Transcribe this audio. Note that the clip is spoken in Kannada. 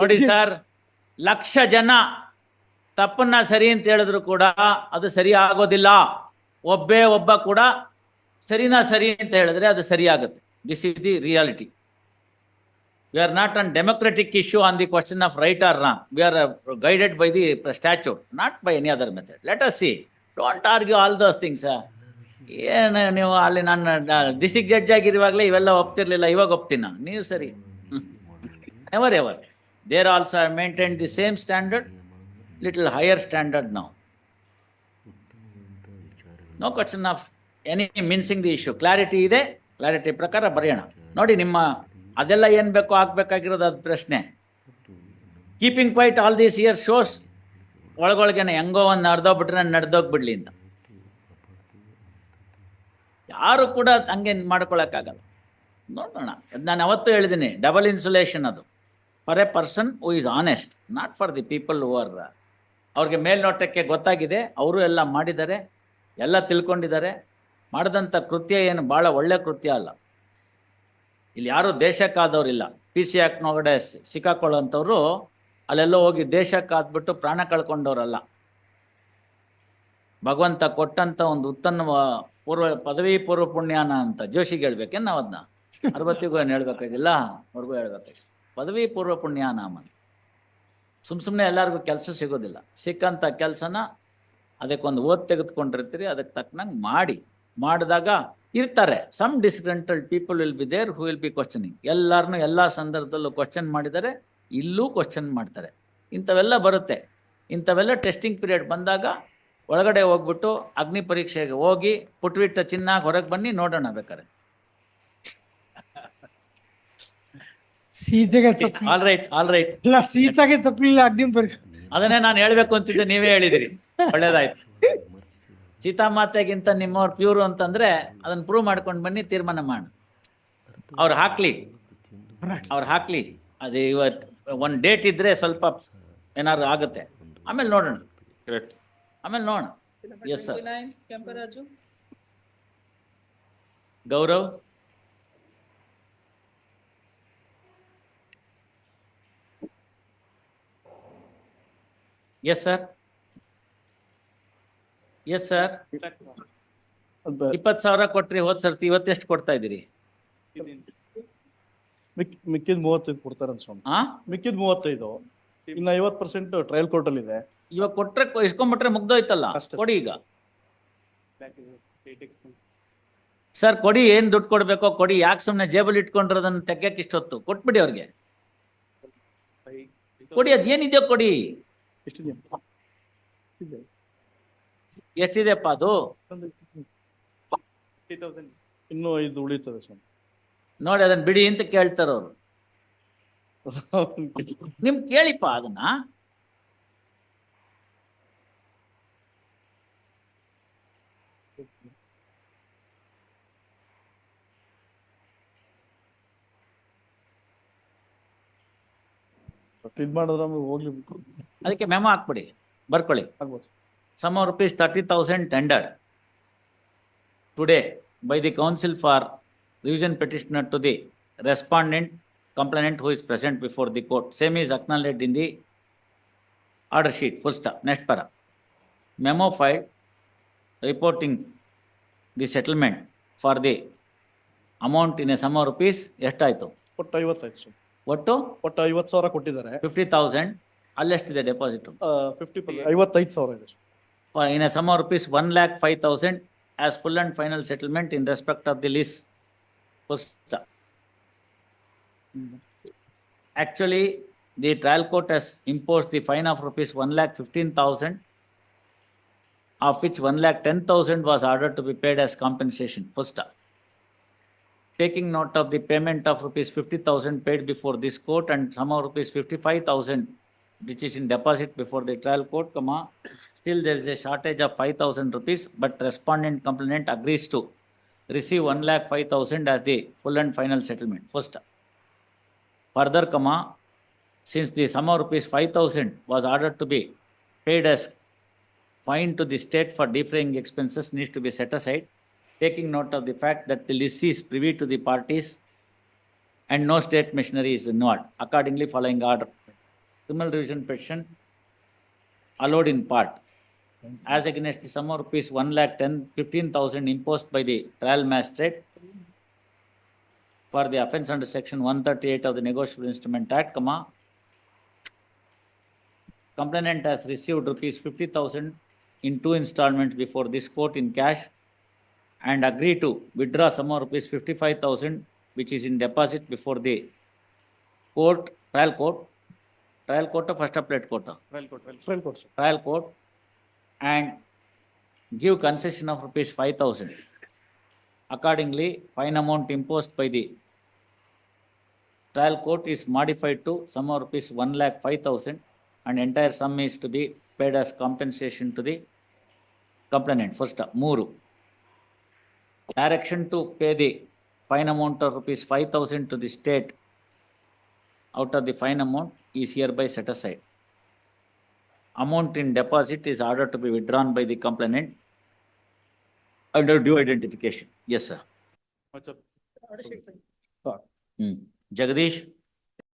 ನೋಡಿ ಸರ್, ಲಕ್ಷ ಜನ ತಪ್ಪನ್ನ ಸರಿ ಅಂತ ಹೇಳಿದ್ರು ಕೂಡ ಅದು ಸರಿ ಆಗೋದಿಲ್ಲ. ಒಬ್ಬೇ ಒಬ್ಬ ಕೂಡ ಸರಿನಾ ಸರಿ ಅಂತ ಹೇಳಿದ್ರೆ ಅದು ಸರಿ ಆಗುತ್ತೆ. This is the reality we are not on democratic issue on the question of right or ನಾ we are guided by the statute not by any other method let us see don't argue all those things ಏನು ನೀವು ಅಲ್ಲಿ ನನ್ನ ಡಿಸ್ಟಿಕ್ ಜಡ್ಜ್ ಆಗಿರುವಾಗಲೇ ಇವೆಲ್ಲ ಒಪ್ತಿರ್ಲಿಲ್ಲ, ಇವಾಗ ಒಪ್ತೀನ ನೀವು ಸರಿ. Ever ever there also I maintain the same standard little higher standard ನಾವು no question of any mincing the issue clarity ಇದೆ ಕ್ಲಾರಿಟಿ ಪ್ರಕಾರ ಬರೆಯೋಣ. ನೋಡಿ ನಿಮ್ಮ ಅದೆಲ್ಲ ಏನು ಬೇಕೋ ಆಗಬೇಕಾಗಿರೋದು ಅದು ಪ್ರಶ್ನೆ. Keeping quiet all these year shows ಒಳಗೊಳಗೇನೆ ಹೆಂಗೋ ಒಂದು ನಡೆದೋಗ್ಬಿಟ್ರೆ ನಡೆದೋಗ್ಬಿಡ್ಲಿ ಅಂತ. ಯಾರು ಕೂಡ ಹಂಗೆ ಮಾಡ್ಕೊಳಕ್ಕಾಗಲ್ಲ. ನೋಡೋಣ ಅದ್ ನಾನು ಅವತ್ತು ಹೇಳಿದ್ದೀನಿ ಡಬಲ್ ಇನ್ಸುಲೇಷನ್ ಅದು. For a person who is honest not for the people who are ಅವ್ರಿಗೆ ಮೇಲ್ನೋಟಕ್ಕೆ ಗೊತ್ತಾಗಿದೆ, ಅವರು ಎಲ್ಲ ಮಾಡಿದ್ದಾರೆ, ಎಲ್ಲ ತಿಳ್ಕೊಂಡಿದ್ದಾರೆ ಮಾಡಿದಂಥ ಕೃತ್ಯ ಏನು ಭಾಳ ಒಳ್ಳೆ ಕೃತ್ಯ ಅಲ್ಲ. ಇಲ್ಲಿ ಯಾರು ದೇಶಕ್ಕಾದವರಿಲ್ಲ. ಪಿ ಸಿ ಆ್ಯಕ್ಟ್ನೊಳಗಡೆ ಸಿಕ್ಕಾಕೊಳ್ಳೋಂಥವ್ರು ಅಲ್ಲೆಲ್ಲೋ ಹೋಗಿ ದೇಶಕ್ಕಾದ್ಬಿಟ್ಟು ಪ್ರಾಣ ಕಳ್ಕೊಂಡವರಲ್ಲ. ಭಗವಂತ ಕೊಟ್ಟಂತ ಒಂದು ಉತ್ತಮ ಪೂರ್ವ ಪದವಿ ಪೂರ್ವ ಪುಣ್ಯಾನ ಅಂತ ಜೋಶಿಗೆ ಹೇಳ್ಬೇಕೇನು ನಾವು ಅದನ್ನ ಅರವತ್ತಿಗೂ ಏನು ಹೇಳ್ಬೇಕಾಗಿಲ್ಲ? ಅವ್ರಿಗೂ ಹೇಳ್ಬೇಕಾಗಿಲ್ಲ. ಪದವಿ ಪೂರ್ವ ಪುಣ್ಯಾನಾಮ ಸುಮ್ ಸುಮ್ಮನೆ ಎಲ್ಲರಿಗೂ ಕೆಲಸ ಸಿಗೋದಿಲ್ಲ. ಸಿಕ್ಕಂಥ ಕೆಲಸನ ಅದಕ್ಕೊಂದು ಓದ್ ತೆಗೆದುಕೊಂಡಿರ್ತೀರಿ ಅದಕ್ಕೆ ತಕ್ಕನಂಗೆ ಮಾಡಿ. ಮಾಡಿದಾಗ ಇರ್ತಾರೆ. Some disgruntled people will be there who will be questioning ಎಲ್ಲರನ್ನೂ ಎಲ್ಲ ಸಂದರ್ಭದಲ್ಲೂ ಕ್ವಶನ್ ಮಾಡಿದರೆ, ಇಲ್ಲೂ ಕ್ವಶನ್ ಮಾಡ್ತಾರೆ. ಇಂಥವೆಲ್ಲ ಬರುತ್ತೆ. ಇಂಥವೆಲ್ಲ ಟೆಸ್ಟಿಂಗ್ ಪೀರಿಯಡ್ ಬಂದಾಗ ಒಳಗಡೆ ಹೋಗ್ಬಿಟ್ಟು ಅಗ್ನಿ ಪರೀಕ್ಷೆಗೆ ಹೋಗಿ ಪುಟ್ಬಿಟ್ಟ ಚಿನ್ನ ಹೊರಗೆ ಬನ್ನಿ ನೋಡೋಣ ಬೇಕಾರೆ. ಸೀತೆಗೆ ತಪ್ಪು ಆಲ್ ರೈಟ್ ಆಲ್ ರೈಟ್ ಇಲ್ಲ ಸೀತಾಗೆ ತಪ್ಪಲಿಲ್ಲ ಅಗ್ನಿ ಪರೀಕ್ಷೆ ಅದನ್ನೇ ನಾನು ಹೇಳ್ಬೇಕು ಅಂತಿದ್ದೆ ನೀವೇ ಹೇಳಿದಿರಿ. ಒಳ್ಳೇದಾಯ್ತು. ಸೀತಾಮಾತೆಗಿಂತ ನಿಮ್ಮವ್ರು ಪ್ಯೂರು ಅಂತಂದ್ರೆ ಅದನ್ನ ಪ್ರೂವ್ ಮಾಡ್ಕೊಂಡು ಬನ್ನಿ ತೀರ್ಮಾನ ಮಾಡಿ. ಅವ್ರು ಹಾಕ್ಲಿ. ಅವ್ರು ಹಾಕ್ಲಿ. ಅದು ಇವತ್ತು ಒಂದು ಡೇಟ್ ಇದ್ರೆ ಸ್ವಲ್ಪ ಏನಾದ್ರು ಆಗುತ್ತೆ. ಆಮೇಲೆ ನೋಡೋಣ. ಆಮೇಲೆ ನೋಡೋಣ. Yes sir Gaurav? Yes sir yes sir ಇಪ್ಪತ್ತು ಸಾವಿರ ಕೊಟ್ರಿ ಹೋದ್ ಸರ್ತಿ ಇವತ್ತೆಷ್ಟು ಕೊಡ್ತಾ ಇದ್ದೀರಿ? ಮಿಕ್ ಮಿಕ್ಕಿದ ಮೂವತ್ತೈದು ಕೊಡ್ತಾರೆ ಹಾ ಮಿಕ್ಕಿದ ಮೂವತ್ತೈದು. ಇನ್ನು ಐವತ್ತು ಪರ್ಸೆಂಟ್ ಟ್ರಯಲ್ ಕೋರ್ಟ್ ಅಲ್ಲಿ ಇದೆ. ಇವಾಗ ಕೊಟ್ರೆ ಕೊ- ಇಸ್ಕೊಂಡ್ಬಿಟ್ರೆ ಮುಗ್ದೋಯ್ತಲ್ಲ? ಅಷ್ಟೇ. ಕೊಡಿ ಈಗ. ಸರ್ ಕೊಡಿ ಏನ್ ದುಡ್ಡು ಕೊಡ್ಬೇಕೋ ಕೊಡಿ. ಯಾಕೆ ಸುಮ್ಮನೆ ಜೇಬಲ್ ಇಟ್ಕೊಂಡಿರೋದನ್ನ ತೆಗ್ಯಕ್ಕೆ ಇಷ್ಟೊತ್ತು? ಕೊಟ್ಬಿಡಿ ಅವ್ರಿಗೆ. ಕೊಡಿ ಅದೇನಿದೆಯೋ ಕೊಡಿ. ಎಷ್ಟಿದೆ. ಎಷ್ಟಿದೆಪ್ಪ ಅದು? ಇನ್ನೂ ಐದು ಉಳಿತದೆ ಸ್ವಾಮಿ. ನೋಡಿ ಅದನ್ನ ಬಿಡಿ ಅಂತ ಕೇಳ್ತಾರ ಅವ್ರು. ನಿಮ್ ಕೇಳಿಪ್ಪ ಅದನ್ನ. ಇದ್ ಮಾಡಿದ್ರೆ ಹೋಗ್ಲಿ ಅದಕ್ಕೆ ಮೆಮೊ ಹಾಕ್ಬಿಡಿ ಬರ್ಕೊಳ್ಳಿ ಆಗ್ಬೋದು sum of rupees thirty thousand tendered today by the council for revision petitioner to the respondent complainant who is present before the court. Same is acknowledged in the order sheet, full stop, next para. Memo filed reporting the settlement for the amount in a sum of rupees, ಎಷ್ಟಾಯ್ತು ಒಟ್ಟು ಐವತ್ತಾಯ್ತು ಸ್ವಾಮಿ ಒಟ್ಟು ಒಟ್ಟು ಐವತ್ತು ಸಾವಿರ ಕೊಟ್ಟಿದ್ದಾರೆ ಫಿಫ್ಟಿ ತೌಸಂಡ್ ಅಲ್ಲೆಷ್ಟಿದೆ ಡೆಪಾಸಿಟ್ ಫಿಫ್ಟಿ ಐವತ್ತೈದು ಸಾವಿರ ಇದೆ for in a sum of rupees one lakh five thousand as full and final settlement in respect of the lease. First, actually, the trial court has imposed the fine of rupees one lakh fifteen thousand, of which one lakh ten thousand was ordered to be paid as compensation. First, taking note of the payment of rupees fifty thousand paid before this court and sum of rupees fifty-five thousand which is in deposit before the trial court, comma, still there is a shortage of five thousand rupees, but respondent complainant agrees to receive one lakh five thousand as the full and final settlement. First, further, comma, since the sum of rupees five thousand was ordered to be paid as fine to the state for defraying expenses needs to be set aside, taking note of the fact that the lessee is privy to the parties and no state machinery is involved. Accordingly, following order criminal revision petition allowed in part. As against the sum of rupees one lakh ten, fifteen thousand imposed by the trial magistrate for the offence under section one thirty-eight of the negotiable instrument act, comma, complainant has received rupees fifty thousand in two installments before this court in cash and agree to withdraw sum of rupees fifty-five thousand which is in deposit before the court, trial court, trial court or first appellate court? Trial court, trial court, sir. trial court and give concession of rupees five thousand. Accordingly, fine amount imposed by the trial court is modified to sum of rupees one lakh five thousand and entire sum is to be paid as compensation to the complainant. First, ಮೂರು. Direction to pay the fine amount of rupees five thousand to the state out of the fine amount is hereby set aside amount in deposit is ordered to be withdrawn by the complainant under due identification. Yes, sir. Much of- Hmm. Jagadish,